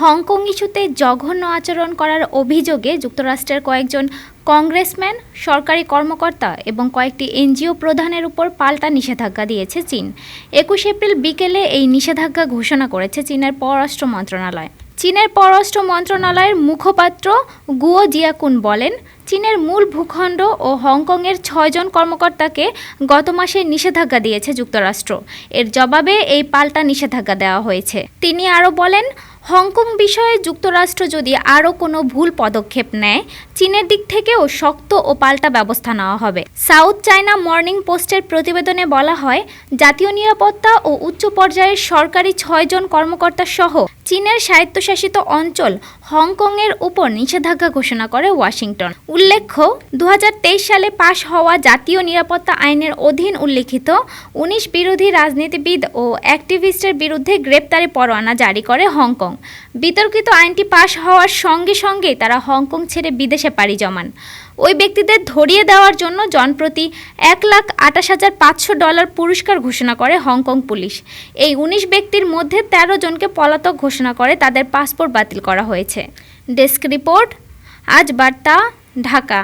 Hong Kong ইস্যুতে জঘন্য আচরণ করার অভিযোগে যুক্তরাষ্ট্রের কয়েকজন কংগ্রেসম্যান, সরকারি কর্মকর্তা এবং কয়েকটি এনজিও প্রধানের উপর পাল্টা নিষেধাজ্ঞা দিয়েছে চীন। একুশ এপ্রিল বিকেলে এই নিষেধাজ্ঞা ঘোষণা করেছে চীনের পররাষ্ট্র মন্ত্রণালয়। চীনের পররাষ্ট্র মন্ত্রণালয়ের মুখপাত্র গুয়ো জিয়াকুন বলেন, চীনের মূল ভূখণ্ড ও হংকংয়ের ছয়জন কর্মকর্তাকে গত মাসে নিষেধাজ্ঞা দিয়েছে যুক্তরাষ্ট্র। এর জবাবে এই পাল্টা নিষেধাজ্ঞা দেওয়া হয়েছে। তিনি আরও বলেন হংকং বিষয়ে যুক্তরাষ্ট্র যদি আরও কোনো ভুল পদক্ষেপ নেয়, চীনের দিক থেকেও শক্ত ও পাল্টা ব্যবস্থা নেওয়া হবে। সাউথ চায়না মর্নিং পোস্টের প্রতিবেদনে বলা হয়, জাতীয় নিরাপত্তা ও উচ্চ পর্যায়ের সরকারি ছয়জন কর্মকর্তা সহ চীনের স্বায়ত্তশাসিত অঞ্চল হংকংয়ের উপর নিষেধাজ্ঞা ঘোষণা করে ওয়াশিংটন। উল্লেখ্য দু হাজার তেইশ সালে পাশ হওয়া জাতীয় নিরাপত্তা আইনের অধীন উল্লিখিত উনিশ বিরোধী রাজনীতিবিদ ও অ্যাক্টিভিস্টের বিরুদ্ধে গ্রেপ্তারি পরোয়ানা জারি করে হংকং। বিতর্কিত আইনটি পাশ হওয়ার সঙ্গে সঙ্গে তারা হংকং ছেড়ে বিদেশে পাড়ি জমান। ওই ব্যক্তিদের ধরিয়ে দেওয়ার জন্য জনপ্রতি এক লাখ আটাশ হাজার পাঁচশো ডলার পুরস্কার ঘোষণা করে হংকং পুলিশ। এই উনিশ ব্যক্তির মধ্যে ১৩ জনকে পলাতক ঘোষণা করে তাদের পাসপোর্ট বাতিল করা হয়েছে। ডেস্ক রিপোর্ট, আজ বার্তা, ঢাকা।